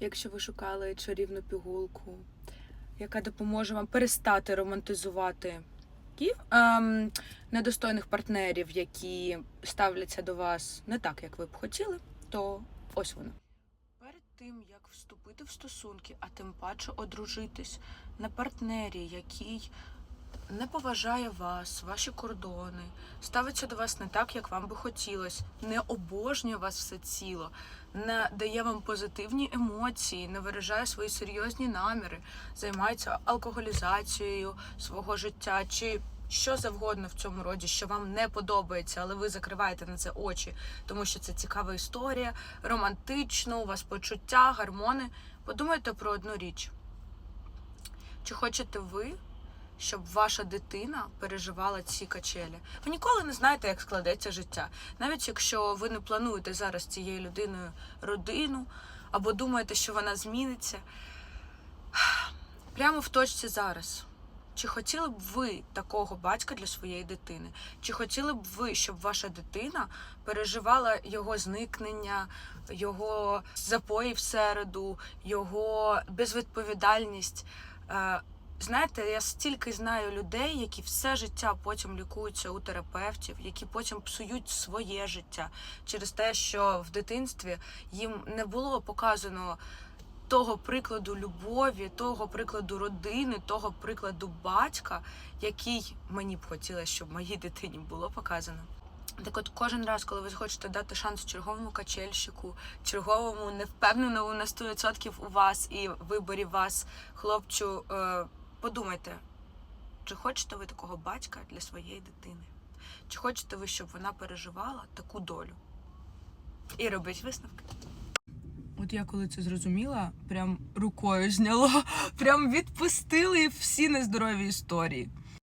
якщо ви шукали чарівну пігулку, яка допоможе вам перестати романтизувати ем, недостойних партнерів, які ставляться до вас не так, як ви б хотіли, то ось вона. Перед тим як вступити в стосунки, а тим паче одружитись на партнері, який не поважає вас, ваші кордони, ставиться до вас не так, як вам би хотілося, не обожнює вас все ціло, не дає вам позитивні емоції, не виражає свої серйозні наміри, займається алкоголізацією свого життя чи що завгодно в цьому роді, що вам не подобається, але ви закриваєте на це очі, тому що це цікава історія, романтично, у вас почуття, гормони. Подумайте про одну річ. Чи хочете ви, щоб ваша дитина переживала ці качелі? Ви ніколи не знаєте, як складеться життя. Навіть якщо ви не плануєте зараз цією людиною родину або думаєте, що вона зміниться. Прямо в точці зараз. Чи хотіли б ви такого батька для своєї дитини? Чи хотіли б ви, щоб ваша дитина переживала його зникнення, його запої в середу, його безвідповідальність? Знаєте, я стільки знаю людей, які все життя потім лікуються у терапевтів, які потім псують своє життя через те, що в дитинстві їм не було показано того прикладу любові, того прикладу родини, того прикладу батька, який мені б хотілося, щоб моїй дитині було показано. Так от кожен раз, коли ви хочете дати шанс черговому качельщику, черговому невпевненому на 100% у вас і виборі вас, хлопчу, е, подумайте, чи хочете ви такого батька для своєї дитини? Чи хочете ви, щоб вона переживала таку долю? І робіть висновки. От я коли це зрозуміла, прям рукою зняло, прям відпустили всі нездорові історії.